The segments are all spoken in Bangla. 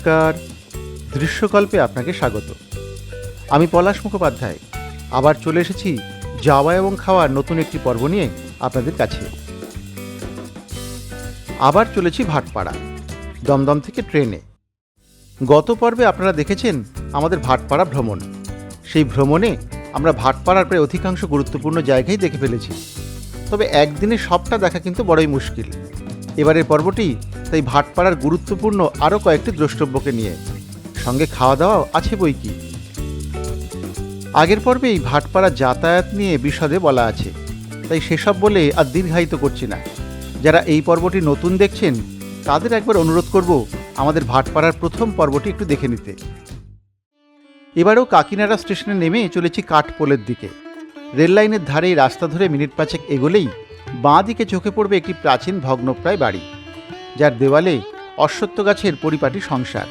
নমস্কার। দৃশ্যকল্পে আপনাকে স্বাগত। আমি পলাশ মুখোপাধ্যায়। আবার চলে এসেছি যাওয়া এবং খাওয়ার নতুন একটি পর্ব নিয়ে আপনাদের কাছে। আবার চলেছি ভাটপাড়া, দমদম থেকে ট্রেনে। গত পর্বে আপনারা দেখেছেন আমাদের ভাটপাড়া ভ্রমণ। সেই ভ্রমণে আমরা ভাটপাড়ার প্রায় অধিকাংশ গুরুত্বপূর্ণ জায়গায় দেখে ফেলেছি। তবে একদিনে সবটা দেখা কিন্তু বড়ই মুশকিল। এবারের পর্বটি তাই ভাটপাড়ার গুরুত্বপূর্ণ আরও কয়েকটি দ্রষ্টব্যকে নিয়ে। সঙ্গে খাওয়া দাওয়াও আছে বই কি। আগের পর্বেই ভাটপাড়া যাতায়াত নিয়ে বিশদে বলা আছে। তাই সেসব বলে আর দীর্ঘায়িত করছি না। যারা এই পর্বটি নতুন দেখছেন, তাদের একবার অনুরোধ করব আমাদের ভাটপাড়ার প্রথম পর্বটি একটু দেখে নিতে। এবারেও কাকিনাড়া স্টেশনে নেমে চলেছি কাঠপোলের দিকে। রেল লাইনের ধারে রাস্তা ধরে মিনিট পাঁচেক এগোলেই বাঁ দিকে চোখে পড়বে একটি প্রাচীন ভগ্নপ্রায় বাড়ি, যার দেওয়ালে অশ্বত্থ গাছের পরিপাটি সংসার।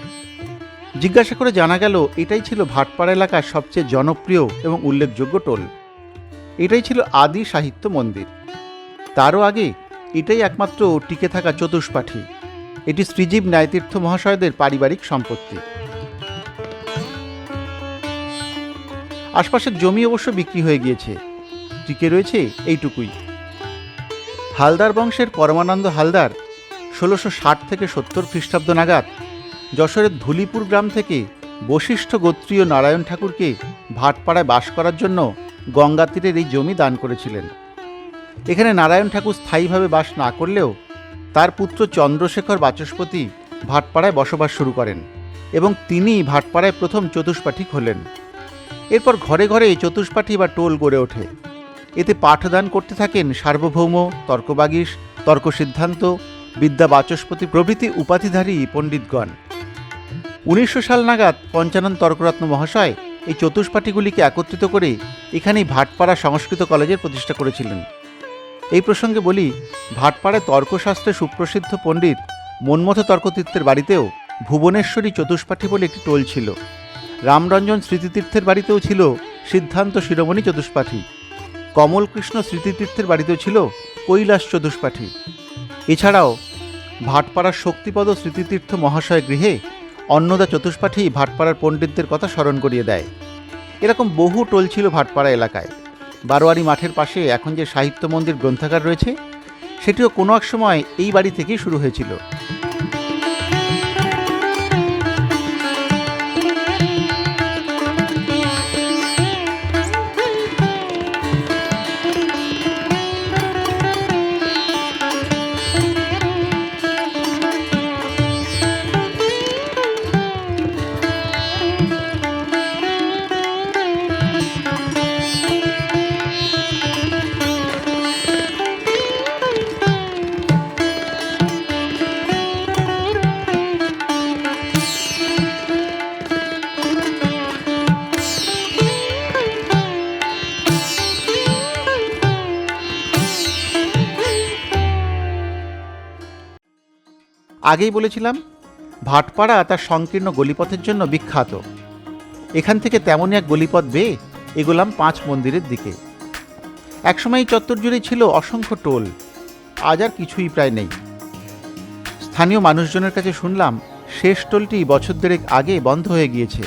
জিজ্ঞাসা করে জানা গেল, এটাই ছিল ভাটপাড়া এলাকার সবচেয়ে জনপ্রিয় এবং উল্লেখযোগ্য টোল। এটাই ছিল আদি সাহিত্য মন্দির। তারও আগে এটাই একমাত্র টিকে থাকা চতুষ্পাঠী। এটি শ্রীজীব ন্যায়তীর্থ মহাশয়দের পারিবারিক সম্পত্তি। আশপাশের জমি অবশ্য বিক্রি হয়ে গিয়েছে। টিকে রয়েছে এইটুকুই। হালদার বংশের পরমানন্দ হালদার ষোলোশো ষাট থেকে সত্তর খ্রিস্টাব্দ নাগাদ যশোরের ধুলিপুর গ্রাম থেকে বশিষ্ঠ গোত্রীয় নারায়ণ ঠাকুরকে ভাটপাড়ায় বাস করার জন্য গঙ্গা তীরের এই জমি দান করেছিলেন। এখানে নারায়ণ ঠাকুর স্থায়ীভাবে বাস না করলেও তার পুত্র চন্দ্রশেখর বাচস্পতি ভাটপাড়ায় বসবাস শুরু করেন এবং তিনি ভাটপাড়ায় প্রথম চতুষ্পাঠী হলেন। এরপর ঘরে ঘরে চতুষ্পাঠী বা টোল গড়ে ওঠে। পাঠদান করতে থাকেন সার্বভৌম, তর্কবাগীশ তর্ক সিদ্ধান্ত বিদ্যা বাচস্পতি প্রভৃতি উপাধিধারী পণ্ডিতগণ। উনিশশো সাল নাগাদ পঞ্চানন তর্করত্ন মহাশয় এই চতুষ্পাঠীগুলিকে একত্রিত করে এখানেই ভাটপাড়া সংস্কৃত কলেজের প্রতিষ্ঠা করেছিলেন। এই প্রসঙ্গে বলি, ভাটপাড়ায় তর্কশাস্ত্রে সুপ্রসিদ্ধ পণ্ডিত মন্মথ তর্কতীর্থের বাড়িতেও ভুবনেশ্বরী চতুষ্পাঠী বলে একটি টোল ছিল। রামরঞ্জন স্মৃতিতীর্থের বাড়িতেও ছিল সিদ্ধান্ত শিরোমণি চতুষ্পাঠী। কমলকৃষ্ণ স্মৃতিতীর্থের বাড়িতেও ছিল কৈলাস চতুষ্পাঠী এছাড়াও ভাটপাড়ার শক্তিপদ স্মৃতিতীর্থ মহাশয় গৃহে অন্নদা চতুষ্পাঠী ভাটপাড়ার পণ্ডিতদের কথা স্মরণ করিয়ে দেয়। এরকম বহু টোল ছিল ভাটপাড়া এলাকায়। বারোয়ারি মাঠের পাশে এখন যে সাহিত্য মন্দির গ্রন্থাগার রয়েছে, সেটিও কোনো এক সময় এই বাড়ি থেকেই শুরু হয়েছিল। আগেই বলেছিলাম, ভাটপাড়া তার সংকীর্ণ গলিপথের জন্য বিখ্যাত। এখান থেকে তেমনই এক গলিপথ বেয়ে এগোলাম পাঁচ মন্দিরের দিকে। একসময় এই চত্বর জুড়েই ছিল অসংখ্য টোল, আজ আর কিছুই প্রায় নেই। স্থানীয় মানুষজনের কাছে শুনলাম, শেষ টোলটি বছর দেড়েক আগে বন্ধ হয়ে গিয়েছে।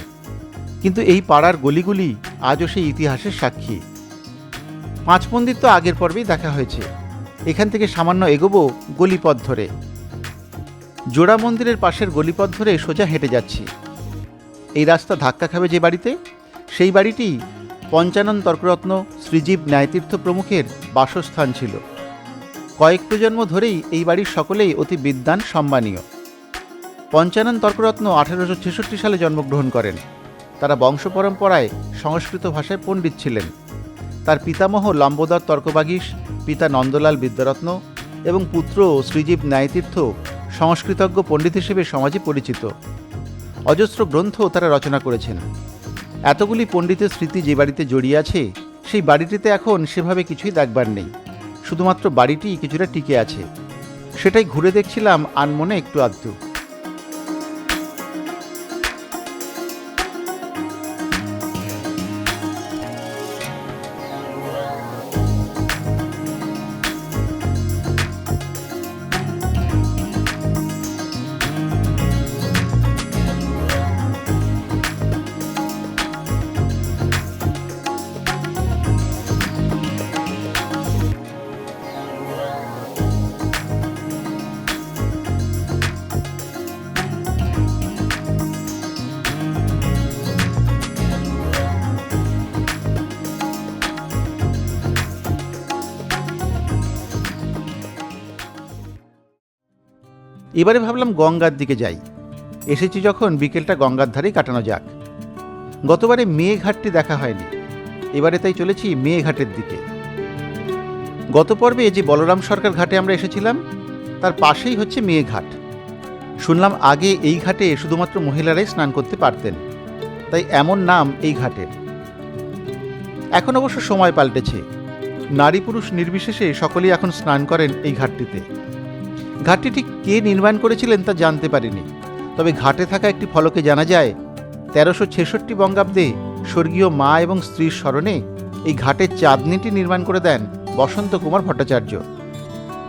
কিন্তু এই পাড়ার গলিগুলি আজও সেই ইতিহাসের সাক্ষী। পাঁচ মন্দির তো আগের পর্বেই দেখা হয়েছে। এখান থেকে সামান্য এগোবো গলিপথ ধরে। জোড়া মন্দিরের পাশের গলিপথ ধরে সোজা হেঁটে যাচ্ছি। এই রাস্তা ধাক্কা খাবে যে বাড়িতে? সেই বাড়িটি পঞ্চানন তর্করত্ন শ্রীজীব ন্যায়তীর্থ প্রমুখের বাসস্থান ছিল। কয়েক প্রজন্ম ধরেই এই বাড়ির সকলেই অতি বিদ্বান, সম্মানীয়। পঞ্চানন তর্করত্ন আঠেরোশো ছেষট্টি সালে জন্মগ্রহণ করেন। তারা বংশ পরম্পরায় সংস্কৃত ভাষায় পণ্ডিত ছিলেন। তার পিতামহ লম্বোদর তর্কবাগীশ, পিতা নন্দলাল বিদ্যারত্ন এবং পুত্র শ্রীজীব ন্যায়তীর্থ সংস্কৃতজ্ঞ পণ্ডিত হিসেবে সমাজে পরিচিত। অজস্র গ্রন্থ তারা রচনা করেছেন। এতগুলি পণ্ডিতের স্মৃতি যে বাড়িতে জড়িয়ে আছে, সেই বাড়িটিতে এখন সেভাবে কিছুই দেখবার নেই। শুধুমাত্র বাড়িটি কিছুটা টিকে আছে। সেটাই ঘুরে দেখছিলাম আনমনে একটু আধটু। এবারে ভাবলাম গঙ্গার দিকে যাই। এসেছি যখন বিকেলটা গঙ্গার ধারেই কাটানো যাক। গতবারে মেয়েঘাটটি দেখা হয়নি। এবারে তাই চলেছি মেয়েঘাটের দিকে। গত পর্বে যে বলরাম সরকার ঘাটে আমরা এসেছিলাম, তার পাশেই হচ্ছে মেয়েঘাট শুনলাম আগে এই ঘাটে শুধুমাত্র মহিলারাই স্নান করতে পারতেন। তাই এমন নাম এই ঘাটের এখন অবশ্য সময় পাল্টেছে। নারী পুরুষ নির্বিশেষে সকলেই এখন স্নান করেন এই ঘাটটিতে। ঘাটটি ঠিক কে নির্মাণ করেছিলেন তা জানতে পারিনি। তবে ঘাটে থাকা একটি ফলকে জানা যায়, তেরোশো ছেষট্টি বঙ্গাব্দে স্বর্গীয় মা এবং স্ত্রীর স্মরণে এই ঘাটের চাঁদনিটি নির্মাণ করে দেন বসন্ত কুমার ভট্টাচার্য।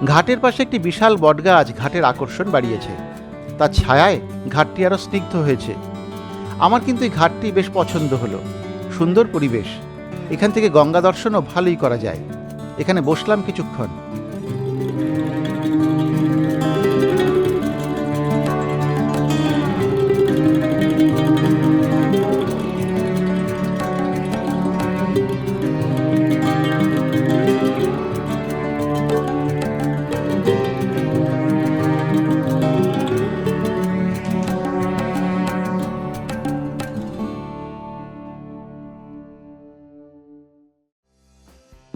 ঘাটের পাশে একটি বিশাল বটগাছ ঘাটের আকর্ষণ বাড়িয়েছে। তার ছায়ায় ঘাটটি আরও স্নিগ্ধ হয়েছে। আমার কিন্তু এই ঘাটটি বেশ পছন্দ হলো। সুন্দর পরিবেশ। এখান থেকে গঙ্গা দর্শনও ভালোই করা যায়। এখানে বসলাম কিছুক্ষণ।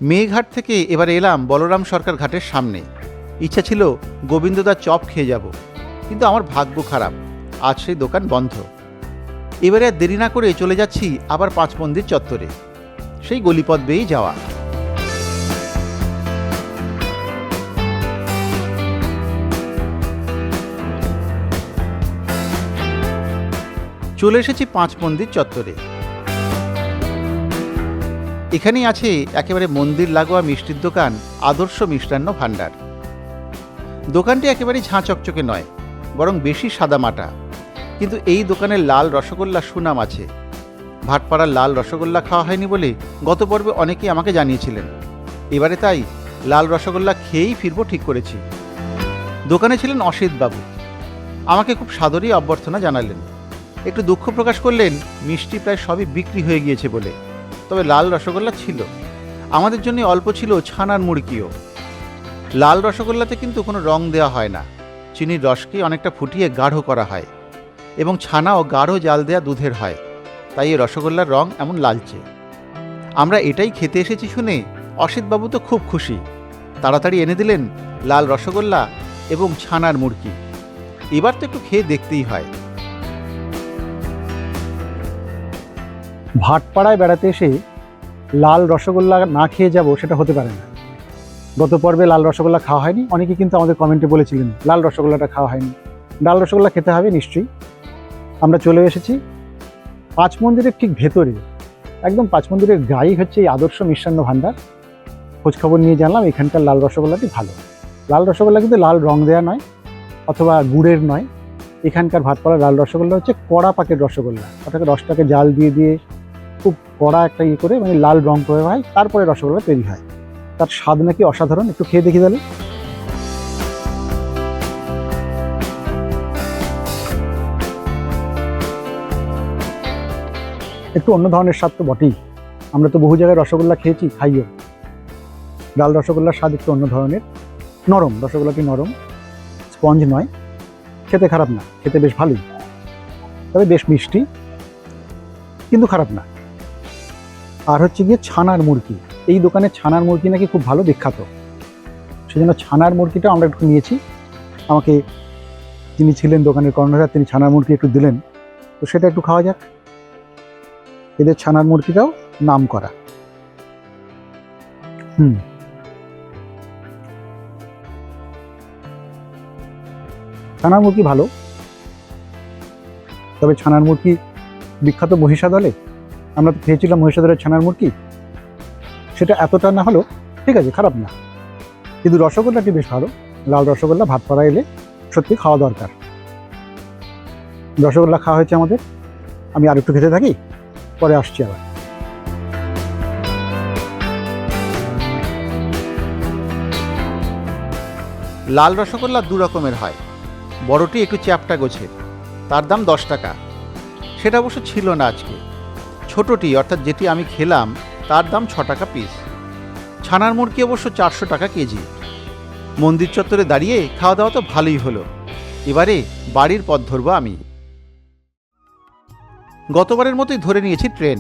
মেয়েঘাট থেকে এবার এলাম বলরাম সরকার ঘাটের সামনে। ইচ্ছা ছিল গোবিন্দদার চপ খেয়ে যাব, কিন্তু আমার ভাগ্য খারাপ। আজ সেই দোকান বন্ধ। এবারে আর দেরি না করে চলে যাচ্ছি আবার পাঁচ মন্দির চত্বরে। সেই গলিপথ বেয়েই যাওয়া। চলে এসেছি পাঁচ মন্দির চত্বরে। এখানেই আছে একেবারে মন্দির লাগোয়া মিষ্টির দোকান, আদর্শ মিষ্টান্ন ভাণ্ডার। দোকানটি একেবারে ঝাঁ চকচকে নয়, বরং বেশি সাদামাটা। কিন্তু এই দোকানের লাল রসগোল্লা সুনাম আছে। ভাটপাড়ার লাল রসগোল্লা খাওয়া হয়নি বলে গত পর্বে অনেকেই আমাকে জানিয়েছিলেন। এবারে তাই লাল রসগোল্লা খেয়েই ফিরবো ঠিক করেছি। দোকানে ছিলেন অসিত বাবু আমাকে খুব সাদরেই অভ্যর্থনা জানালেন। একটু দুঃখ প্রকাশ করলেন, মিষ্টি প্রায় সবই বিক্রি হয়ে গিয়েছে বলে। তবে লাল রসগোল্লা ছিল। আমাদের জন্য অল্প ছিল ছানার মুড়কিও। লাল রসগোল্লাতে কিন্তু কোনো রং দেওয়া হয় না। চিনির রসকে অনেকটা ফুটিয়ে গাঢ় করা হয় এবং ছানাও গাঢ় জাল দেয়া দুধের হয়। তাই এই রসগোল্লার রং এমন লালচে। আমরা এটাই খেতে এসেছি শুনে অসিতবাবু তো খুব খুশি। তাড়াতাড়ি এনে দিলেন লাল রসগোল্লা এবং ছানার মুড়কি। এবার তো একটু খেয়ে দেখতেই হয়। ভাটপাড়ায় বেড়াতে এসে লাল রসগোল্লা না খেয়ে যাব সেটা হতে পারে না। গত পর্বে লাল রসগোল্লা খাওয়া হয়নি, অনেকে কিন্তু আমাদের কমেন্টে বলেছিলেন, লাল রসগোল্লাটা খাওয়া হয়নি। লাল রসগোল্লা খেতে হবে নিশ্চয়ই। আমরা চলে এসেছি পাঁচ মন্দিরের ঠিক ভেতরে। একদম পাঁচ মন্দিরের গায়ে হচ্ছে এই আদর্শ মিষ্টান্ন ভাণ্ডার। খোঁজখবর নিয়ে জানলাম এখানকার লাল রসগোল্লাটি ভালো। লাল রসগোল্লা কিন্তু লাল রং দেওয়া নয়, অথবা গুড়ের নয়। এখানকার ভাতপাড়ার লাল রসগোল্লা হচ্ছে কড়া পাকের রসগোল্লা। ওটাকে রসটাকে জাল দিয়ে দিয়ে কড়া একটা ইয়ে করে মানে লাল রং করে হয়, তারপরে রসগোল্লা তৈরি হয়। তার স্বাদ নাকি অসাধারণ, একটু খেয়ে দেখি তাহলে। একটু অন্য ধরনের স্বাদ তো বটেই। আমরা তো বহু জায়গায় রসগোল্লা খেয়েছি, খাইও। লাল রসগোল্লার স্বাদ একটু অন্য ধরনের। নরম রসগোল্লাটি নরম? স্পঞ্জ নয়। খেতে খারাপ না, খেতে বেশ ভালোই। তবে বেশ মিষ্টি। কিন্তু খারাপ না। আর হচ্ছে গিয়ে ছানার মুরগি। এই দোকানে ছানার মুরগি নাকি খুব ভালো বিখ্যাত। সেজন্য ছানার মুরগিটা আমরা একটু নিয়েছি। আমাকে যিনি ছিলেন দোকানের কর্ণধার, তিনি ছানার মুরগি একটু দিলেন। তো সেটা একটু খাওয়া যাক। এদের ছানার মুরগিটাও নাম করা হুম। ছানার মুরগি ভালো। তবে ছানার মুরগি বিখ্যাত মহিষাদলে? আমরা তো খেয়েছিলাম মহিষাদলের ছানার মুরগি। সেটা এতটা না হলো ঠিক আছে, খারাপ না। কিন্তু রসগোল্লাটি বেশ ভালো। লাল রসগোল্লা, ভাত পড়া এলে সত্যি খাওয়া দরকার। রসগোল্লা খাওয়া হয়েছে আমাদের। আমি আর একটু খেতে থাকি, পরে আসছি আবার। লাল রসগোল্লা দু রকমের হয়। বড়টি একটু চ্যাপটা গোছে। তার দাম দশ টাকা। সেটা অবশ্য ছিল না আজকে। ছোটটি, অর্থাৎ যেটি আমি খেলাম, তার দাম ছ টাকা পিস ছানার মুরগি অবশ্য চারশো টাকা কেজি। মন্দির চত্বরে দাঁড়িয়ে খাওয়া দাওয়া তো ভালোই হলো। এবারে বাড়ির পথ ধরবো আমি। গতবারের মতোই ধরে নিয়েছি ট্রেন।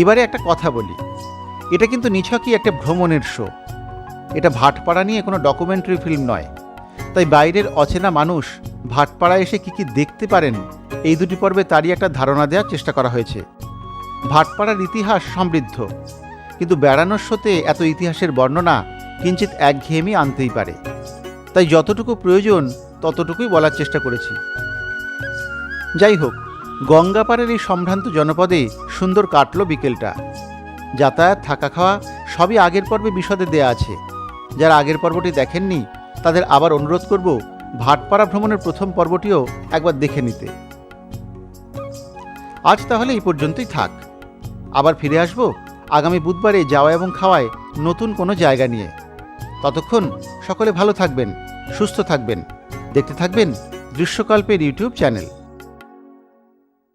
এবারে একটা কথা বলি। এটা কিন্তু নিছকই একটা ভ্রমণের শো এটা ভাটপাড়া নিয়ে কোনো ডকুমেন্টারি ফিল্ম নয়। তাই বাইরের অচেনা মানুষ ভাটপাড়া এসে কি কি দেখতে পারেন, এই দুটি পর্বে তারই একটা ধারণা দেওয়ার চেষ্টা করা হয়েছে। ভাটপাড়ার ইতিহাস সমৃদ্ধ। কিন্তু বেড়ানোর শোতে এত ইতিহাসের বর্ণনা কিঞ্চিত একঘেয়েমি আনতেই পারে। তাই যতটুকু প্রয়োজন ততটুকুই বলার চেষ্টা করেছি। যাই হোক, গঙ্গাপাড়ের এই সম্ভ্রান্ত জনপদে সুন্দর কাটল বিকেলটা। যাতায়াত, থাকা খাওয়া সবই আগের পর্বে বিশদে দেয়া আছে। যারা আগের পর্বটি দেখেননি, তাদের আবার অনুরোধ করব ভাটপাড়া ভ্রমণের প্রথম পর্বটিও একবার দেখে নিতে। আজ তাহলে এই পর্যন্তই থাক। আবার ফিরে আসব আগামী বুধবারে যাওয়া এবং খাওয়ায় নতুন কোনো জায়গা নিয়ে। ততক্ষণ সকলে ভালো থাকবেন, সুস্থ থাকবেন। দেখতে থাকবেন দৃশ্যকল্পের ইউটিউব চ্যানেল।